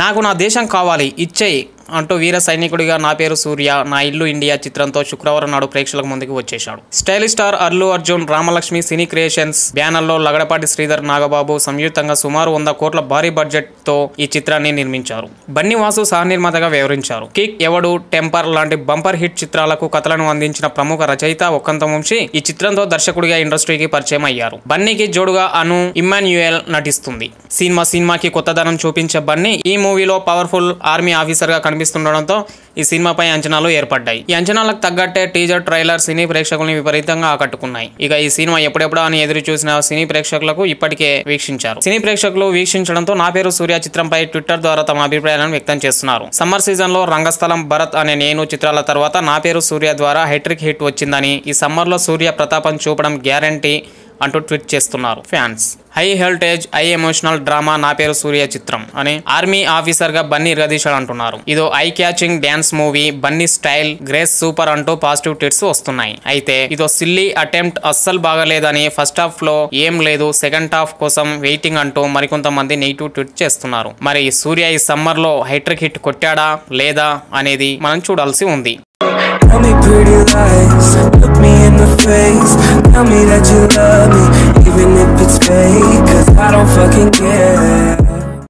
నాకు నా దేశం కావాలి ఇచ్చేయి అంటూ వీర సైనికుడిగా నా పేరు సూర్య నా ఇల్లు ఇండియా చిత్రంతో శుక్రవారం నాడు ప్రేక్షకుల ముందుకు వచ్చేశాడు. Stylish star Allu Arjun Ramalakshmi cine creations బ్యానర్లో లగడపాటి శ్రీధర్ నాగబాబు సంయుక్తంగా సుమారు వంద కోట్ల భారీ బడ్జెట్ తో ఈ చిత్రాన్ని నిర్మించారు. బన్నీ వాసు సహనిర్మాతగా వివరించారు. కిక్ ఎవడు టెంపర్ లాంటి బంపర్ హిట్ చిత్రాలకు కథలను అందించిన ప్రముఖ రచయిత ఒక్కంత వంశీ ఈ చిత్రంతో దర్శకుడిగా ఇండస్ట్రీకి పరిచయం అయ్యారు. బన్నీకి జోడుగా అను ఇమ్మాన్యుయల్ నటిస్తుంది. సినిమా సినిమాకి కొత్తదనం చూపించే బన్నీ ఈ మూవీలో పవర్ఫుల్ ఆర్మీ ఆఫీసర్గా కనిపిస్తుండడంతో ఈ సినిమాపై అంచనాలు ఏర్పడ్డాయి. ఈ అంచనాలకు తగ్గట్టే టీజర్ ట్రైలర్ సినీ ప్రేక్షకుల్ని విపరీతంగా ఆకట్టుకున్నాయి. ఇక ఈ సినిమా ఎప్పుడెప్పుడా అని ఎదురు చూసిన సినీ ప్రేక్షకులకు ఇప్పటికే వీక్షించారు. సినీ ప్రేక్షకులు వీక్షించడంతో నా పేరు సూర్య చిత్రంపై ట్విట్టర్ ద్వారా తమ అభిప్రాయాలను వ్యక్తం చేస్తున్నారు. సమ్మర్ సీజన్లో రంగస్థలం భరత్ అనే నేను చిత్రాల తర్వాత నా పేరు సూర్య ద్వారా హెట్రిక్ హిట్ వచ్చిందని ఈ సమ్మర్లో సూర్య ప్రతాపం చూపడం గ్యారంటీ అంటూ ట్వీట్ చేస్తున్నారు fans. High voltage high emotional drama నా పేరు సూర్య చిత్రం అని ఆర్మీ ఆఫీసర్గా బన్నీ రదీషాడ్ అంటున్నారు. ఇదో eye catching dance movie Bunny style grace super అంటూ పాజిటివ్ ట్వీట్స్ వస్తున్నాయి. అయితే ఇదో సిల్లీ అటెంప్ట్ అస్సలు బాగలేదని ఫస్ట్ హాఫ్లో ఏం లేదు సెకండ్ హాఫ్ కోసం వెయిటింగ్ అంటూ మరికొంతమంది నెగిటివ్ ట్వీట్ చేస్తున్నారు. మరి సూర్య ఈ సమ్మర్లో హైట్రిక్ హిట్ కొట్టాడా లేదా అనేది మనం చూడాల్సి ఉంది. That you love me, even if it's fake Cause I don't fucking care